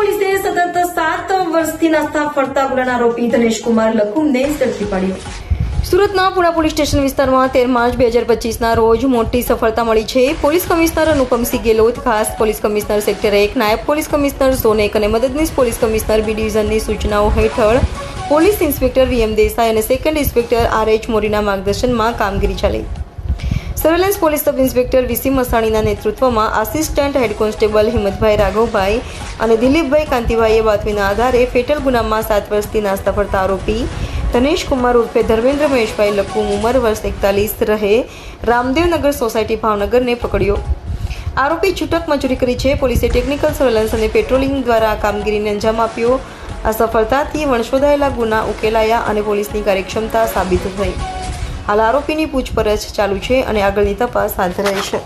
વર્ષથી નાસ્તા ફરતા ગુનાના આરોપી ધનેશકુમાર લખુમને ઝડપી પાડ્યો. સુરતના પુણા પોલીસ સ્ટેશન વિસ્તારમાં તેર માર્ચ બે હજાર પચીસના રોજ મોટી સફળતા મળી છે. પોલીસ કમિશનર અનુપમસિંહ ગેલોત ખાસ પોલીસ કમિશનર સેક્ટર એક, નાયબ પોલીસ કમિશનર ઝોન એક અને મદદનીશ પોલીસ કમિશનર બી ડિવિઝનની સૂચનાઓ હેઠળ પોલીસ ઇન્સ્પેક્ટર વીએમ દેસાઈ અને સેકન્ડ ઇન્સ્પેક્ટર આર એચ મોરીના માર્ગદર્શનમાં કામગીરી ચાલી. Surveillance police sub inspector V C મસાણીના નેતૃત્વમાં assistant head constable Himmatbhai Raghavbhai અને દિલીપભાઈ કાંતિભાઈએ બાતમીના આધારે ફેટલ ગુનામાં સાત વર્ષથી નાસ્તા ફરતા આરોપી ધનેશ કુમાર ઉર્ફે ધર્મેન્દ્ર મહેશભાઈ લખું ઉંમર વર્ષ એકતાલીસ રહે રામદેવનગર સોસાયટી ભાવનગરને પકડ્યો. આરોપી છૂટક મજૂરી કરી છે. પોલીસે ટેકનિકલ સર્વેલન્સ અને પેટ્રોલિંગ દ્વારા આ કામગીરીને અંજામ આપ્યો. આ સફળતાથી વણશોધાયેલા ગુના ઉકેલાયા અને પોલીસની કાર્યક્ષમતા સાબિત થઈ. હાલ આરોપીની પૂછપરછ ચાલુ છે અને આગળની તપાસ હાથ રહેશે